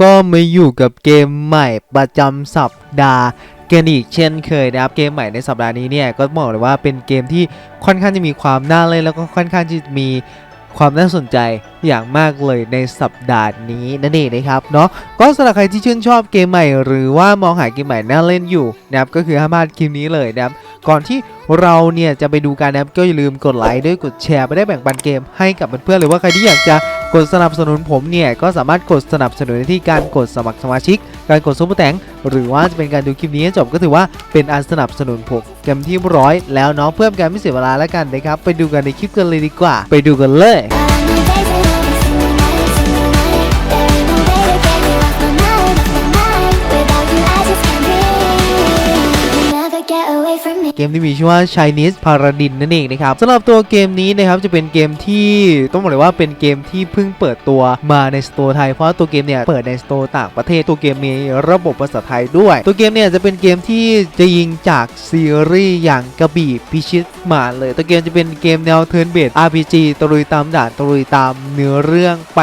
ก็มาอยู่กับเกมใหม่ประจำสัปดาห์กันอีกเช่นเคยนะครับเกมใหม่ในสัปดาห์นี้เนี่ยก็บอกเลยว่าเป็นเกมที่ค่อนข้างจะมีความน่าเล่นแล้วก็ค่อนข้างที่จะมี ความน่าสนใจอย่างมากเลยในสัปดาห์นี้นั่นเองนะครับเนาะก็สำหรับใครที่ชื่นชอบเกมใหม่ หรือว่ามองหาเกมใหม่น่าเล่นอยู่นะครับก็คือห้ามพลาดคลิปนี้เลยนะครับก่อนที่เราเนี่ยจะไปดูกันนะครับก็อย่าลืมกดไลค์ด้วยกดแชร์ไปได้แบ่งปันเกมให้กับเพื่อนๆหรือว่าใครที่อยากจะกดสนับสนุนผมเนี่ยก็สามารถกดสนับสนุนได้ที่การกดสมัครสมาชิก การกดซุปเปอร์แตงหรือว่าจะเป็นการดูคลิปนี้ให้จบก็ถือว่าเป็นอันสนับสนุนผมเต็มที่ร้อยแล้วเนาะเพื่อการไม่เสียเวลาแล้วกันนะครับไปดูกันในคลิปกันเลยดีกว่า ไปดูกันเลย เกมที่มีชื่อว่า Chinese Paradise นั่นเองนะครับสำหรับตัวเกมนี้นะครับจะเป็นเกมที่ต้องบอกเลยว่าเป็นเกมที่เพิ่งเปิดตัวมาในสโตร์ไทยเพราะตัวเกมเนี่ยเปิดในสโตร์ต่างประเทศตัวเกมมีระบบภาษาไทยด้วย ตัวเกมเนี่ยจะเป็นเกมที่จะยิงจากซีรีส์อย่างกระบี่พิชิตมาเลย ตัวเกมจะเป็นเกมแนวเทิร์นเบส RPG ตรุยตามด่านตรุยตามเนื้อเรื่องไป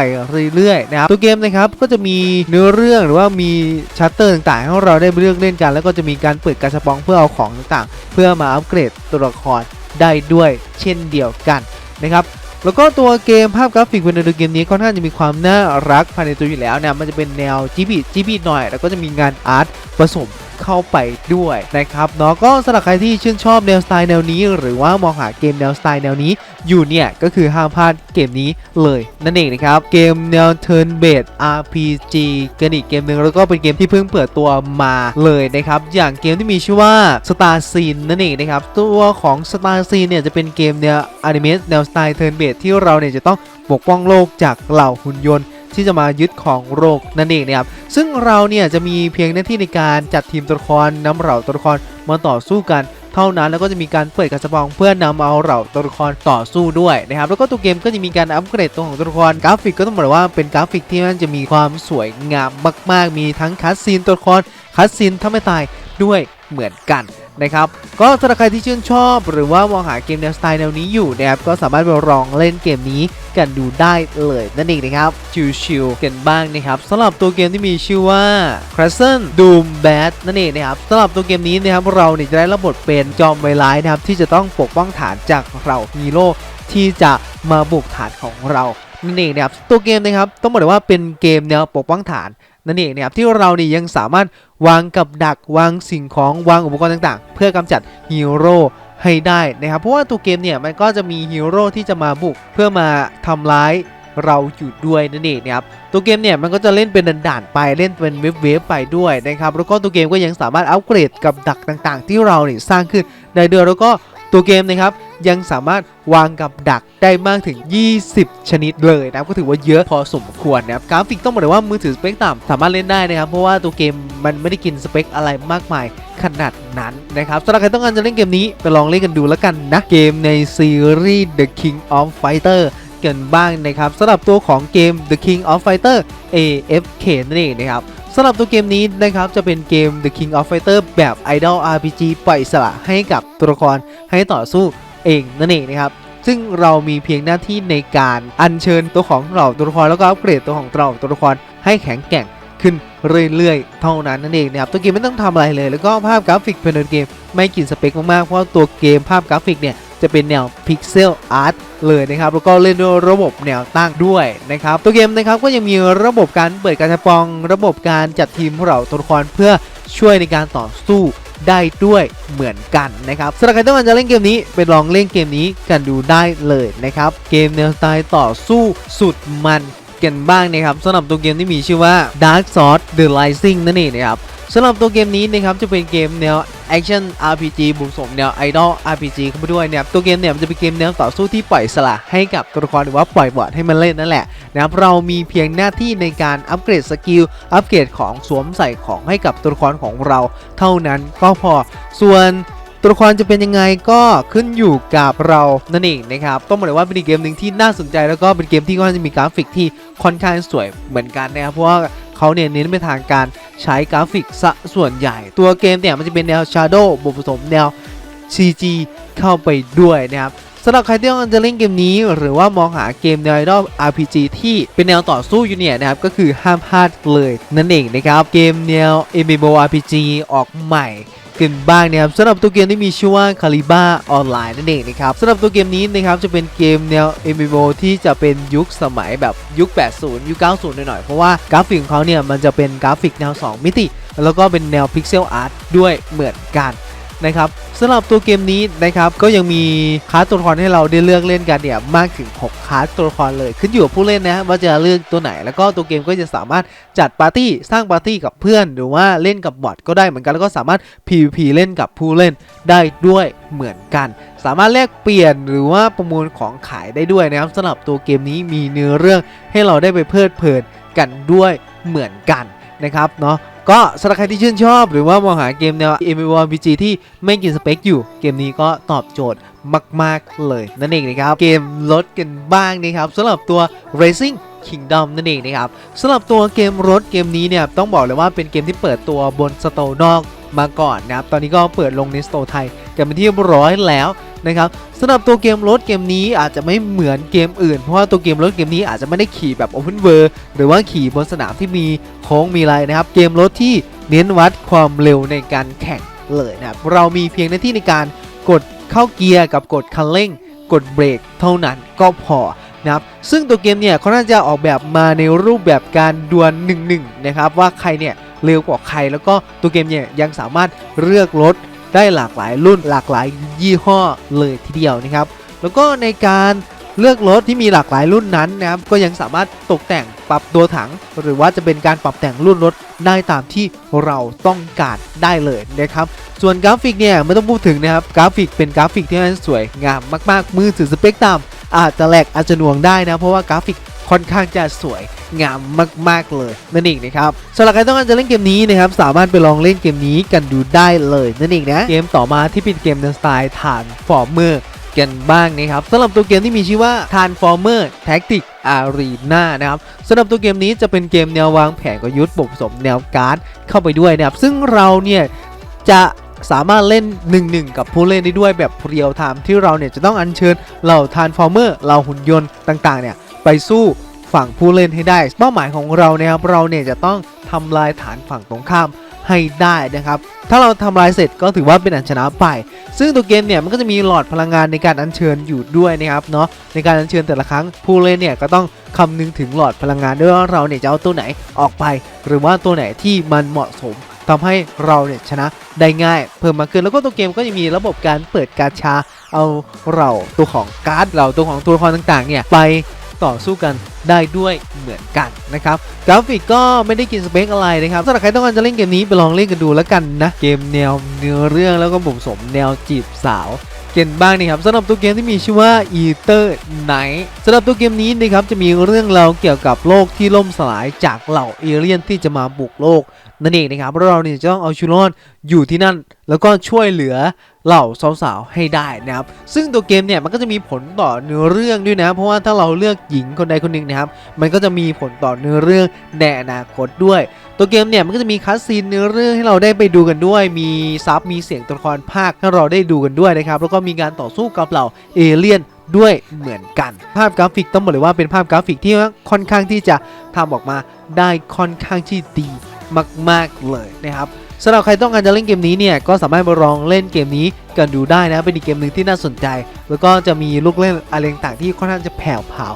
เรื่อยๆนะครับตัวเกมนะครับก็จะมีเนื้อเรื่องหรือว่ามีชัตเตอร์ต่างๆให้เราได้เลือกเล่นกัน แล้วก็จะมีการเปิดกระชับปองเพื่อเอาของต่างๆ เพื่อมาอัปเกรดตัวละครได้ด้วยเช่นเดียวกันนะครับแล้วก็ตัวเกมภาพกราฟิกภายในตัวเกมนี้ค่อนข้างจะมีความน่ารักภายในตัวอยู่แล้วนะมันจะเป็นแนวจีบีจีบีหน่อย แล้วก็จะมีงานอาร์ต สมเข้าไปด้วยนะครับเนาะก็สำหรับใครที่ชื่นชอบแนวสไตล์แนวนี้ หรือว่ามองหาเกมแนวสไตล์แนวนี้อยู่เนี่ย ก็คือห้ามพลาดเกมนี้เลยนั่นเองนะครับ เกมแนว Turn Based RPG กันอีกเกมหนึ่งแล้วก็เป็นเกมที่เพิ่งเปิดตัวมาเลยนะครับ อย่างเกมที่มีชื่อว่า Star Scene นั่นเองนะครับ ตัวของ Star Scene เนี่ยจะเป็นเกมแนวอนิเมะแนวสไตล์ Turn Based ที่เราเนี่ยจะต้องปกป้องโลกจากเหล่าหุ่นยนต์ ที่จะมายึดของโลกนั่นเองนะครับซึ่งเราเนี่ยจะมีเพียงหน้าที่ในการจัดทีมตัวละครนำเหล่าตัวละครมาต่อสู้กันเท่านั้นแล้วก็จะมีการเปิดกระสปองเพื่อนำเอาเหล่าตัวละครต่อสู้ด้วยนะครับแล้วก็ตัวเกมก็จะมีการอัปเกรดตัวของตัวละครกราฟิกก็ต้องบอกว่าเป็นกราฟิกที่มันจะมีความสวยงามมาก ๆ มีทั้งคัสซีนตัวละครคัสซีนถ้าไม่ตายด้วยเหมือนกัน นะครับ ก็สำหรับใครที่ชื่นชอบหรือว่ามองหาเกมแนวสไตล์แนวนี้อยู่นะครับก็สามารถไปลองเล่นเกมนี้กันดูได้เลยนั่นเองนะครับ ชิวๆกันบ้างนะครับสำหรับตัวเกมที่มีชื่อว่า Crescent Doom Bad นั่นเองนะครับสำหรับตัวเกมนี้นะครับเราเนี่ยจะได้รับบทเป็นจอมไวร้ายนะครับที่จะต้องปกป้องฐานจากเราฮีโร่ที่จะมาบุกฐานของเรานั่นเองนะครับตัวเกมนะครับต้องบอกเลยว่าเป็นเกมแนวปกป้องฐาน นั่นเองนะครับที่เราเนี่ยยังสามารถวางกับดักวางสิ่งของวางอุปกรณ์ต่างๆ เพื่อกำจัดฮีโร่ให้ได้นะครับเพราะว่าตัวเกมเนี่ยมันก็จะมีฮีโร่ที่จะมาบุกเพื่อมาทำร้ายเราอยู่ด้วยนั่นเองนะครับตัวเกมเนี่ยมันก็จะเล่นเป็นด่านๆไปเล่นเป็นเวฟเวฟๆไปด้วยนะครับแล้วก็ตัวเกมก็ยังสามารถอัปเกรดกับดักต่างๆ ที่เราเนี่ยสร้างขึ้นได้ด้วยแล้วก็ ตัวเกมนะครับยังสามารถวางกับดักได้มากถึง 20 ชนิดเลยนะครับก็ถือว่าเยอะพอสมควรนะครับกราฟิกต้องบอกเลยว่ามือถือสเปคต่ำสามารถเล่นได้นะครับ เพราะว่าตัวเกมมันไม่ได้กินสเปคอะไรมากมายขนาดนั้นนะครับสำหรับใครต้องการจะเล่นเกมนี้ ไปลองเล่นกันดูแล้วกันนะ เกมในซีรีส์ The King of Fighter กันบ้างนะครับสำหรับตัวของเกม The King of Fighter AFK นั่นเองนะครับ สำหรับตัวเกมนี้นะครับจะเป็นเกม The King of Fighter แบบ Idol RPG ปล่อยสระให้กับตัวละครให้ต่อสู้เองนั่นเองนะครับซึ่งเรามีเพียงหน้าที่ในการอัญเชิญตัวของเราตัวละครแล้วก็อัปเกรดตัวของเราตัวละครให้แข็งแกร่งขึ้นเรื่อยๆ เท่านั้นนั่นเองนะครับตัวเกมไม่ต้องทำอะไรเลย แล้วก็ภาพกราฟิกภายในเกมไม่กินสเปคมากๆเพราะตัวเกมภาพกราฟิกเนี่ย จะเป็นแนวพิกเซลอาร์ตเลยนะครับ แล้วก็เล่นด้วยระบบแนวตั้งด้วยนะครับ ตัวเกมนะครับก็ยังมีระบบการเปิดการจะปอง ระบบการจัดทีมของเราตัวละครเพื่อช่วยในการต่อสู้ได้ด้วยเหมือนกันนะครับสำหรับใครต้องการจะเล่นเกมนี้ไปลองเล่นเกมนี้กันดูได้เลยนะครับ เกมแนวสไตล์ต่อสู้สุดมันกันบ้างนะครับสำหรับตัวเกมที่มีชื่อว่า Dark Sword The Rising นั่นเองนะครับสำหรับตัวเกมนี้นะครับจะเป็นเกมแนว Action RPG บุกสมแนว Idol RPG เข้ามาด้วยเนี่ยตัวเกมเนี่ยมันจะเป็นเกมแนวต่อสู้ที่ปล่อยสละให้กับตัวละครหรือว่าปล่อยบอดให้มันเล่นนั่นแหละนะครับเรามีเพียงหน้าที่ในการอัปเกรดสกิลอัปเกรดของสวมใส่ของให้กับตัวละครของเราเท่านั้นก็พอส่วนตัวละครจะเป็นยังไงก็ขึ้นอยู่กับเรานั่นเองนะครับต้องบอกเลยว่าเป็นเกมหนึ่งที่น่าสนใจแล้วก็เป็นเกมที่ค่อนข้าจะมีกราฟิกที่ค่อนข้างสวยเหมือนกันนะครับเพราะว่าเขาเนี่ยเน้นไปทางการ ใช้กราฟิกสะส่วนใหญ่ ตัวเกมเนี่ยมันจะเป็นแนว Shadow บวกผสมแนว CG เข้าไปด้วยนะครับสำหรับใครที่ต้องการจะเล่นเกมนี้ หรือว่ามองหาเกมแนวไอดอล RPG ที่เป็นแนวต่อสู้อยู่เนี่ยนะครับ ก็คือห้ามพลาดเลยนั่นเองนะครับ เกมแนว MMORPG ออกใหม่ กันบ้างนะครับสำหรับตัวเกมที่มีชื่อว่าคาริบ้าออนไลน์นั่นเองนะครับสำหรับตัวเกมนี้นะครับจะเป็นเกมแนว MMO ที่จะเป็นยุคสมัยแบบยุค 80 ยุค 90 หน่อยๆ เพราะว่ากราฟิกของเขาเนี่ยมันจะเป็นกราฟิกแนว 2 มิติ แล้วก็เป็นแนวพิกเซลอาร์ตด้วยเหมือนกัน นะครับสำหรับตัวเกมนี้นะครับก็ยังมีคลาสตัวละครให้เราได้เลือกเล่นกันเนี่ยมากถึง 6คลาสตัวละครเลย ขึ้นอยู่กับผู้เล่นนะว่าจะเลือกตัวไหน แล้วก็ตัวเกมก็จะสามารถจัดปาร์ตี้สร้างปาร์ตี้กับเพื่อน หรือว่าเล่นกับบอทก็ได้เหมือนกันแล้วก็สามารถ PVP เล่นกับผู้เล่นได้ด้วยเหมือนกัน สามารถแลกเปลี่ยนหรือว่าประมูลของขายได้ด้วยนะครับสำหรับตัวเกมนี้มีเนื้อเรื่องให้เราได้ไปเพลิดเพลินกันด้วยเหมือนกันนะครับเนาะ ก็สำหรับใครที่ชื่นชอบ หรือว่ามองหาเกมแนว MMORPG ที่ไม่กินสเปคอยู่ เกมนี้ก็ตอบโจทย์มาก ๆ เลยนั่นเองนะครับ เกมรถกันบ้างนะครับสำหรับตัว Racing Kingdom นั่นเองนะครับสำหรับตัวเกมรถเกมนี้เนี่ยต้องบอกเลยว่าเป็นเกมที่เปิดตัวบนสโตร์นอกมาก่อนนะครับ ตอนนี้ก็เปิดลงในสโตร์ไทยกันเป็นที่เรียบร้อยแล้ว นะครับสำหรับตัวเกมรถเกมนี้อาจจะไม่เหมือนเกมอื่น เพราะว่าตัวเกมรถเกมนี้อาจจะไม่ได้ขี่แบบ Open World หรือว่าขี่บนสนามที่มีโค้งมีอะไรนะครับ เกมรถที่เน้นวัดความเร็วในการแข่งเลยนะครับเรามีเพียงหน้าที่ในการกดเข้าเกียร์กับกดคันเร่ง กดเบรกเท่านั้นก็พอนะครับซึ่งตัวเกมเนี่ยเขาน่าจะออกแบบมาในรูปแบบการดวล1-1นะครับว่าใครเนี่ยเร็วกว่าใครแล้วก็ตัวเกมเนี่ยยังสามารถเลือกรถ ได้หลากหลายรุ่นหลากหลายยี่ห้อเลยทีเดียวนะครับ แล้วก็ในการเลือกรถที่มีหลากหลายรุ่นนั้นนะครับก็ยังสามารถตกแต่งปรับตัวถัง หรือว่าจะเป็นการปรับแต่งรุ่นรถได้ตามที่เราต้องการได้เลยนะครับ ส่วนกราฟิกเนี่ยไม่ต้องพูดถึงนะครับกราฟิกเป็นกราฟิกที่มันสวยงามมากๆ มือถือสเปคต่ำอาจจะแหลกอาจจะหน่วงได้นะเพราะว่ากราฟิก ค่อนข้างจะสวยงามมาก ๆ เลยนั่นเองนะครับสำหรับใครต้องการจะเล่นเกมนี้นะครับสามารถไปลองเล่นเกมนี้กันดูได้เลยนั่นเองนะเกมต่อมาที่เป็นเกมในสไตล์ฐานฟอร์เมอร์กันบ้างนะครับสำหรับตัวเกมที่มีชื่อว่า Transformer Tactic Arena นะครับสำหรับตัวเกมนี้จะเป็นเกมแนววางแผนกลยุทธ์ผสมแนวการ์ดเข้าไปด้วยนะครับซึ่งเราเนี่ยจะสามารถเล่น 1-1 กับผู้เล่นได้ด้วยแบบเรียลไทม์ที่เราเนี่ยจะต้องอัญเชิญเหล่า Transformer เหล่าหุ่นยนต์ต่างๆเนี่ย ไปสู้ฝั่งผู้เล่นให้ได้ เป้าหมายของเราเนี่ยครับเราเนี่ยจะต้องทำลายฐานฝั่งตรงข้ามให้ได้นะครับ ถ้าเราทำลายเสร็จก็ถือว่าเป็นอันชนะไป ซึ่งตัวเกมเนี่ยมันก็จะมีหลอดพลังงานในการอัญเชิญอยู่ด้วยนะครับเนาะในการอัญเชิญแต่ละครั้งผู้เล่นเนี่ยก็ต้องคำนึงถึงหลอดพลังงานด้วยว่าเราเนี่ยจะเอาตัวไหนออกไป หรือว่าตัวไหนที่มันเหมาะสมทำให้เราเนี่ยชนะได้ง่าย เพิ่มมากขึ้นแล้วก็ตัวเกมก็จะมีระบบการเปิดการชา เอาเราตัวของการ์ดเราตัวของตัวละครต่างๆเนี่ยไป ต่อสู้กันได้ด้วยเหมือนกันนะครับกราฟิกก็ไม่ได้กินสเปคอะไรนะครับสำหรับใครต้องการจะเล่นเกมนี้ไปลองเล่นกันดูแล้วกันนะ เกมแนวเนื้อเรื่องแล้วก็ผสมแนวจีบสาวเกมบ้างนี่ครับสำหรับตัวเกมที่มีชื่อว่า Ether Night สำหรับตัวเกมนี้นะครับจะมีเรื่องราวเกี่ยวกับโลกที่ล่มสลายจากเหล่าเอเลี่ยนที่จะมาบุกโลกนั่นเองนะครับเราเนี่ยจะต้องเอาชีวิตรอดอยู่ที่นั่นแล้วก็ช่วยเหลือเหล่าสาวๆให้ได้นะครับ ซึ่งตัวเกมเนี่ยมันก็จะมีผลต่อเนื้อเรื่องด้วยนะ เพราะว่าถ้าเราเลือกหญิงคนใดคนหนึ่งนะครับ มันก็จะมีผลต่อเนื้อเรื่องในอนาคตด้วย ตัวเกมเนี่ยมันก็จะมีคัสซีนเนื้อเรื่องให้เราได้ไปดูกันด้วย มีซับมีเสียงตัวละครภาคให้เราได้ดูกันด้วยนะครับ แล้วก็มีการต่อสู้กับเหล่าเอเลี่ยนด้วยเหมือนกัน ภาพกราฟิกต้องบอกเลยว่าเป็นภาพกราฟิกที่ค่อนข้างที่จะทำออกมาได้ค่อนข้างที่ดีมาก ๆเลยนะครับ สำหรับใครต้องการจะเล่นเกมนี้เนี่ยก็สามารถมาลองเล่นเกมนี้กันดูได้นะเป็นอีกเกมหนึ่งที่น่าสนใจ แล้วก็จะมีลูกเล่นอะไรต่างๆที่ค่อนข้างจะแผ่วเผา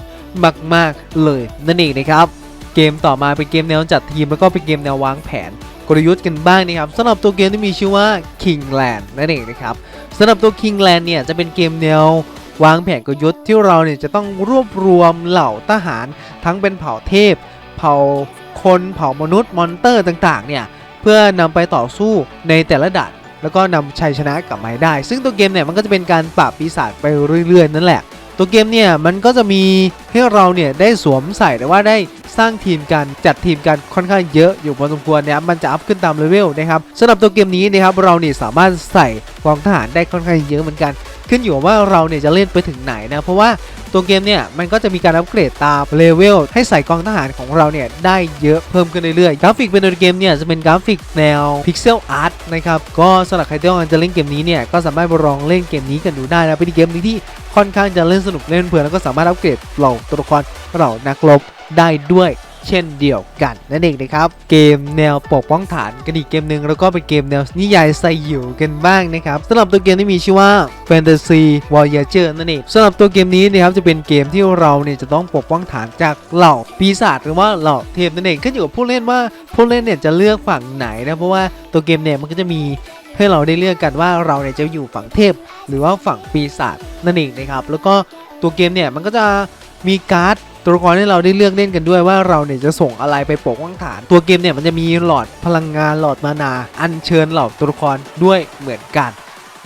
มาก ๆ เลยนั่นเองนะครับ เกมต่อมาเป็นเกมแนวจัดทีมแล้วก็เป็นเกมแนววางแผนกลยุทธ์กันบ้างนะครับสำหรับตัวเกมที่มีชื่อว่า Kingland นั่นเองนะครับสำหรับตัว Kingland เนี่ยจะเป็นเกมแนววางแผนกลยุทธ์ที่เราเนี่ยจะต้องรวบรวมเหล่าทหาร ทั้งเป็นเผ่าเทพ เผ่าคนเผ่ามนุษย์มอนเตอร์ต่างๆเนี่ย พื่อนำไปต่อสู้ในแต่ละด่านแล้วก็นำชัยชนะกลับมาได้ ซึ่งตัวเกมเนี่ยมันก็จะเป็นการปราบปีศาจไปเรื่อยๆ นั่นแหละ ตัวเกมเนี่ยมันก็จะมีให้เราเนี่ยได้สวมใส่หรือว่าได้สร้างทีมกันจัดทีมกันค่อนข้างเยอะอยู่พอสมควรเนะครับมันจะอัพขึ้นตามเลเวลนะครับสำหรับตัวเกมนี้นะครับเราเนี่ยสามารถใส่กองทหารได้ค่อนข้างเยอะเหมือนกัน ขึ้นอยู่ว่าเราเนี่ยจะเล่นไปถึงไหนนะ เพราะว่าตัวเกมเนี่ยมันก็จะมีการอัปเกรดตามเลเวลให้ใส่กองทหารของเราเนี่ยได้เยอะเพิ่มขึ้นเรื่อยๆ กราฟิกเป็นตัวเกมเนี่ยจะเป็นกราฟิกแนวพิกเซลอาร์ตนะครับก็สำหรับใครที่ต้องการจะเล่นเกมนี้เนี่ยก็สามารถไปลองเล่นเกมนี้กันดูได้นะเป็นเกมนึงที่ค่อนข้างจะเล่นสนุกเล่นเพลินแล้วก็สามารถอัปเกรดเหล่าตัวละครเหล่านักรบได้ด้วย เช่นเดียวกันนั่นเองนะครับเกมแนวปกป้องฐานกันอีกเกมหนึ่งแล้วก็เป็นเกมแนวนิยายไซยิวกันบ้างนะครับสำหรับตัวเกมที่มีชื่อว่า Fantasy Voyager นั่นเองสำหรับตัวเกมนี้นะครับจะเป็นเกมที่เราเนี่ยจะต้องปกป้องฐานจากเหล่าปีศาจหรือว่าเหล่าเทพนั่นเองขึ้นอยู่กับผู้เล่นว่าผู้เล่นเนี่ยจะเลือกฝั่งไหนนะเพราะว่าตัวเกมเนี่ยมันก็จะมีให้เราได้เลือกกันว่าเราเนี่ยจะอยู่ฝั่งเทพ หรือว่าฝั่งปีศาจนั่นเองนะครับแล้วก็ตัวเกมเนี่ยมันก็จะมีการ์ด ตัวละครให้เราได้เลือกเล่นกันด้วยว่าเราเนี่ยจะส่งอะไรไปปกป้องฐาน ตัวเกมเนี่ยมันจะมีหลอดพลังงานหลอดมานา อัญเชิญเหล่าตัวละครด้วยเหมือนกัน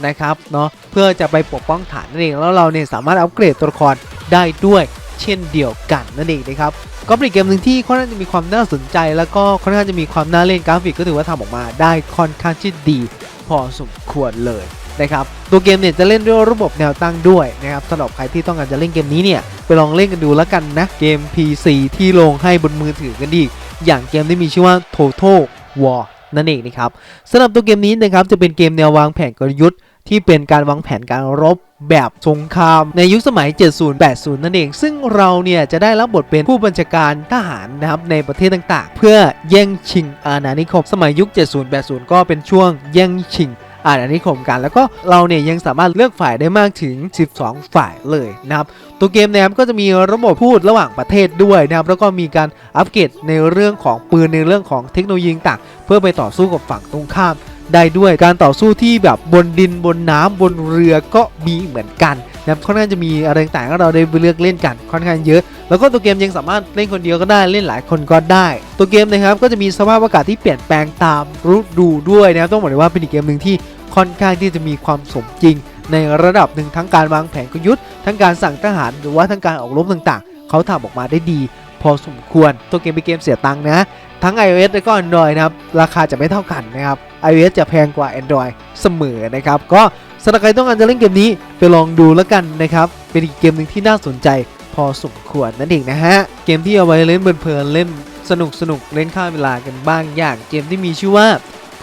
นะครับเนาะเพื่อจะไปปกป้องฐานนั่นเองแล้วเราเนี่ยสามารถอัปเกรดตัวละครได้ด้วยเช่นเดียวกันนั่นเองนะครับก็เป็นเกมหนึ่งที่ค่อนข้างจะมีความน่าสนใจ แล้วก็ค่อนข้างจะมีความน่าเล่นกราฟิกก็ถือว่าทำออกมาได้ค่อนข้างที่ดี พอสมควรเลย นะครับตัวเกมเนี่ยจะเล่นด้วยระบบแนวตั้งด้วยนะครับสำหรับใครที่ต้องการจะเล่นเกมนี้เนี่ยไปลองเล่นกันดูแล้วกันนะเกม PC ที่ลงให้บนมือถือกันดีอย่างเกมที่มีชื่อว่า Total War นั่นเองนะครับสำหรับตัวเกมนี้นะครับจะเป็นเกมแนววางแผนกลยุทธ์ที่เป็นการวางแผนการรบแบบสงครามในยุคสมัย 70-80 นั่นเอง ซึ่งเราเนี่ยจะได้รับบทเป็นผู้บัญชาการทหารนะครับในประเทศต่างๆ เพื่อแย่งชิงอาณานิคม สมัยยุค 70-80 ก็เป็นช่วงแย่งชิง อาณานิคมกัน แล้วก็เราเนี่ยยังสามารถเลือกฝ่ายได้มากถึง 12 ฝ่ายเลยนะครับตัวเกมนะครับก็จะมีระบบพูดระหว่างประเทศด้วยนะครับแล้วก็มีการอัปเกรดในเรื่องของปืนในเรื่องของเทคโนโลยีต่างเพื่อไปต่อสู้กับฝั่งตรงข้าม ได้ด้วยการต่อสู้ที่แบบบนดินบนน้ำบนเรือก็มีเหมือนกันนะครับค่อนข้างจะมีอะไรต่างๆเราได้เลือกเล่นกันค่อนข้างเยอะ แล้วก็ตัวเกมยังสามารถเล่นคนเดียวก็ได้เล่นหลายคนก็ได้ ตัวเกมนะครับก็จะมีสภาพอากาศที่เปลี่ยนแปลงตามฤดูด้วยนะครับต้องบอกเลยว่าเป็นอีกเกมหนึ่งที่ค่อนข้างที่จะมีความสมจริง ในระดับหนึ่งทั้งการวางแผนกลยุทธ์ทั้งการสั่งทหารหรือว่าทั้งการออกรบต่างๆ เขาทำออกมาได้ดี พอสมควรตัวเกมเป็นเกมเสียตังค์นะ ทั้ง iOS และก็ Android นะครับ ราคาจะไม่เท่ากันนะครับ iOS จะแพงกว่า Android เสมอนะครับ ก็สำหรับใครต้องการจะเล่นเกมนี้ไปลองดูแล้วกันนะครับ เป็นอีกเกมหนึ่งที่น่าสนใจพอสมควรนั่นเองนะฮะ เกมที่เอาไว้เล่นเพลินเล่นสนุกสนุกเล่นข้ามเวลากันบ้างอย่างเกมที่มีชื่อว่า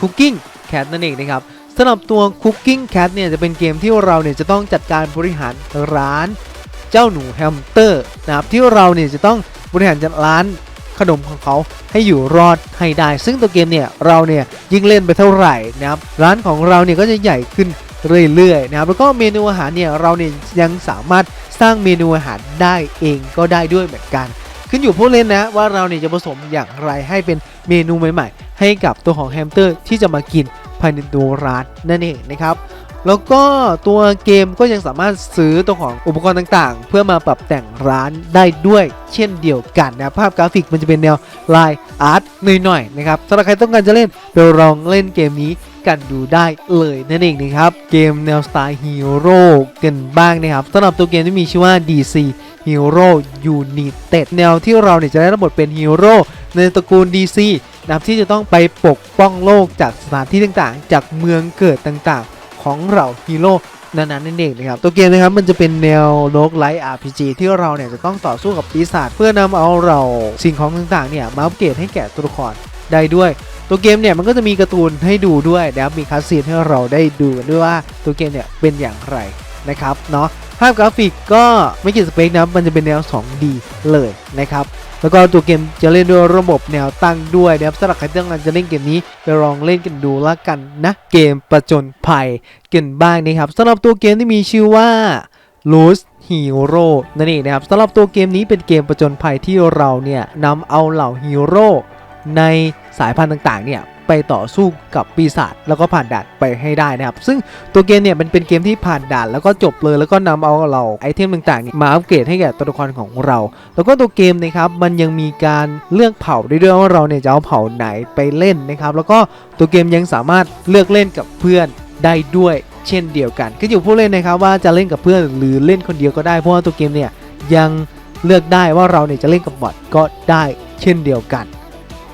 Cooking Cat นั่นเองนะครับสำหรับตัว Cooking Cat เนี่ยจะเป็นเกมที่เราเนี่ยจะต้องจัดการบริหารร้าน เจ้าหนูแฮมสเตอร์นะครับที่เราเนี่ยจะต้องบริหารจัดร้าน ขนมของเขาให้อยู่รอดให้ได้ ซึ่งตัวเกมเนี่ยเราเนี่ยยิ่งเล่นไปเท่าไหร่นะครับร้านของเราเนี่ยก็จะใหญ่ขึ้นเรื่อยๆนะครับแล้วก็เมนูอาหารเนี่ยเราเนี่ยยังสามารถสร้างเมนูอาหารได้เองก็ได้ด้วยเหมือนกัน ขึ้นอยู่ผู้เล่นนะว่าเราเนี่ยจะผสมอย่างไรให้เป็นเมนูใหม่ๆ ให้กับตัวของแฮมสเตอร์ที่จะมากินภายในตัวร้านนั่นเองนะครับ แล้วก็ตัวเกมก็ยังสามารถซื้อตัวของอุปกรณ์ต่างๆ เพื่อมาปรับแต่งร้านได้ด้วยเช่นเดียวกันนะภาพกราฟิกมันจะเป็นแนวลายอาร์ตหน่อยๆนะครับสำหรับใครต้องการจะเล่นไปลองเล่นเกมนี้กันดูได้เลยนั่นเองนะครับ เกมแนวสไตล์ฮีโร่กันบ้างนะครับสำหรับตัวเกมที่มีชื่อว่า DC Hero United แนวที่เราเนี่ยจะได้รับบทเป็นฮีโร่ในตระกูล DC นะครับที่จะต้องไปปกป้องโลกจากสถานที่ต่างๆ จากเมืองเกิดต่างๆ ของเราฮีโร่นั้นๆนั่นเองนะครับตัวเกมนะครับมันจะเป็นแนวโลกไลท์ RPG ที่เราเนี่ยจะต้องต่อสู้กับปีศาจเพื่อนำเอาเราสิ่งของต่างๆเนี่ยมาอัปเกรดให้แก่ตัวละครได้ด้วยตัวเกมเนี่ยมันก็จะมีการ์ตูนให้ดูด้วยนะครับมีคัสซีนให้เราได้ดูกันด้วยว่าตัวเกมเนี่ยเป็นอย่างไรนะครับเนาะภาพกราฟิกก็ไม่กี่สเปคนะมันจะเป็นแนว 2D เลยนะครับ แล้วก็ตัวเกมจะเล่นด้วยระบบแนวตั้งด้วยนะครับสำหรับใครที่ต้องการจะเล่นเกมนี้ไปลองเล่นกันดูละกันนะเกมประจนภัยกันบ้างนะครับสำหรับตัวเกมที่มีชื่อว่า Lost Hero นั่นเองนะครับสำหรับตัวเกมนี้เป็นเกมประจนภัยที่เราเนี่ยนำเอาเหล่าฮีโร่ ในสายพันธุ์ต่างๆเนี่ยไปต่อสู้กับปีศาจแล้วก็ผ่านด่านไปให้ได้นะครับ ซึ่งตัวเกมเนี่ยมันเป็นเกมที่ผ่านด่านแล้วก็จบเลยแล้วก็นำเอาเราไอเทมต่างๆ มาอัปเกรดให้แก่ตัวละครของเรา แล้วก็ตัวเกมนะครับมันยังมีการเลือกเผ่าได้ด้วยว่าเราเนี่ยจะเอาเผ่าไหนไปเล่นนะครับ แล้วก็ตัวเกมยังสามารถเลือกเล่นกับเพื่อนได้ด้วยเช่นเดียวกันขึ้นอยู่ผู้เล่นนะครับว่าจะเล่นกับเพื่อนหรือเล่นคนเดียวก็ได้เพราะว่าตัวเกมเนี่ยยังเลือกได้ว่าเราเนี่ยจะเล่นกับบอทก็ได้เช่นเดียวกัน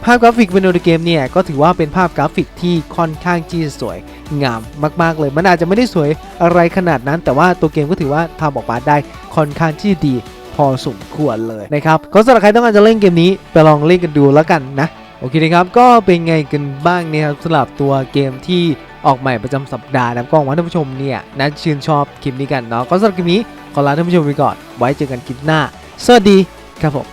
ภาพกราฟิกภายในเกมเนี่ยก็ถือว่าเป็นภาพกราฟิกที่ค่อนข้างที่จะสวยงามมากๆเลย มันอาจจะไม่ได้สวยอะไรขนาดนั้น แต่ว่าตัวเกมก็ถือว่าทำออกมาได้ค่อนข้างที่ดีพอสมควรเลยนะครับก็สำหรับใครต้องการจะเล่นเกมนี้ไปลองเล่นกันดูแล้วกันนะโอเคนะครับก็เป็นไงกันบ้างนี่ยครับสำหรับตัวเกมที่ออกใหม่ประจำสัปดาห์นะครับก็หวังว่าท่านผู้ชมเนี่ยน่าชื่นชอบคลิปนี้กันเนาะก็สำหรับคลิปนี้ขอลาท่านผู้ชมไปก่อนไว้เจอกันคลิปหน้า สวัสดีครับผม